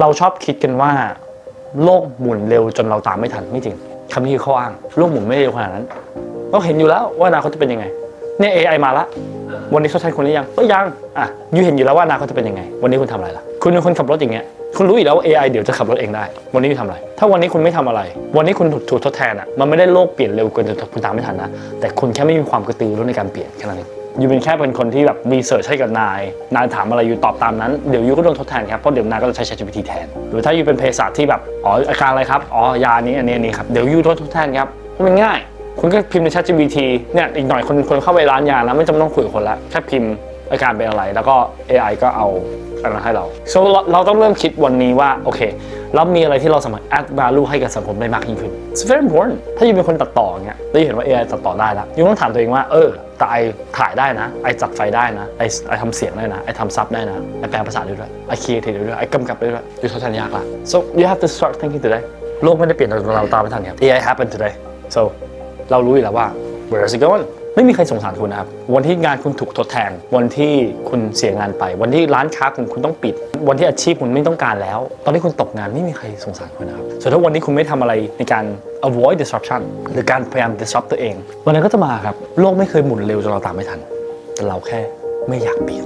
เราชอบคิดกันว่า โลกหมุนเร็วจนเราตามไม่ทันไม่จริงคำนี้คือข้ออ้าง โลกหมุนไม่เร็วขนาดนั้น เราเห็นอยู่แล้วว่าอนาคตจะเป็นยังไง เนี่ย AI มาละ วันนี้เขาใช้คนหรือยังก็ยัง อะยูเห็นอยู่แล้วว่าอนาคตจะเป็นยังไง วันนี้คุณทำอะไรล่ะ คุณเป็นคนขับรถอย่างเงี้ย คุณรู้อยู่แล้วว่า AI เดี๋ยวจะขับรถเองได้ วันนี้คุณทำอะไร ถ้าวันนี้คุณไม่ทำอะไร วันนี้คุณถูกถูกทดแทนอะ มันไม่ได้โลกเปลี่ยนเร็วเกินจนคุณตามไม่ทันนะ แต่คุณแค่ไม่มีความกระตือรือร้นในการเปลี่ยนแค่นั้นเอง ยูเป็นแค่เป็นคนที่แบบรีเสิร์ชให้กับนาย นายถามอะไรยูตอบตามนั้น เดี๋ยวยูก็โดนทดแทนครับ เพราะเดี๋ยวนายก็จะใช้ ChatGPT แทน หรือถ้ายูเป็นเภสัชที่แบบ อ๋ออาการอะไรครับ อ๋อยานี้อันนี้อันนี้ครับ เดี๋ยวยูโดนทดแทนครับมันง่าย คุณก็พิมพ์ใน ChatGPT เนี่ยอีกหน่อยคนคนเข้าไปร้านยาแล้วไม่จำเป็นต้องคุยกับคนละแค่พิมพ์ อาการเป็นอะไร แล้วก็ AI ก็เอาอันนั้นให้เรา so เราเราต้องเริ่มคิดวันนี้ว่าโอเคแล้วมีอะไรที่เราสามารถ add value ให้กับสังคมได้มากยิ่งขึ้น it's very important ถ้าอยู่เป็นคนตัดต่อเงี้ยแล้เห็นว่า AI ตัดต่อได้แล้วยูต้องถามตัวเองว่าเออแต่ไอถ่ายได้นะ ไอจัดไฟได้นะ ไอไอทำเสียงได้นะ ไอทำซับได้นะ ไอแปลภาษาได้ด้วย ไอคีเทีได้ด้วย ไอกำกับได้ด้วยยูทดแทนยากละ so you have to start thinking today โลกไม่ได้เปลี่ยนจนเราตามไม่ทันครับ AI happened today so เรารู้อยู่แล้วว่า where is it going ไม่มีใครสงสารคุณนะครับ วันที่งานคุณถูกทดแทน วันที่คุณเสียงานไป วันที่ร้านค้าคุณคุณต้องปิด วันที่อาชีพคุณไม่ต้องการแล้ว ตอนที่คุณตกงานไม่มีใครสงสารคุณนะครับส่วนถ้าวันนี้คุณไม่ทำอะไรในการ avoid disruption หรือการพยายาม disrupt ตัวเอง วันนั้นก็จะมาครับ โลกไม่เคยหมุนเร็วจนเราตามไม่ทัน แต่เราแค่ไม่อยากเปลี่ยน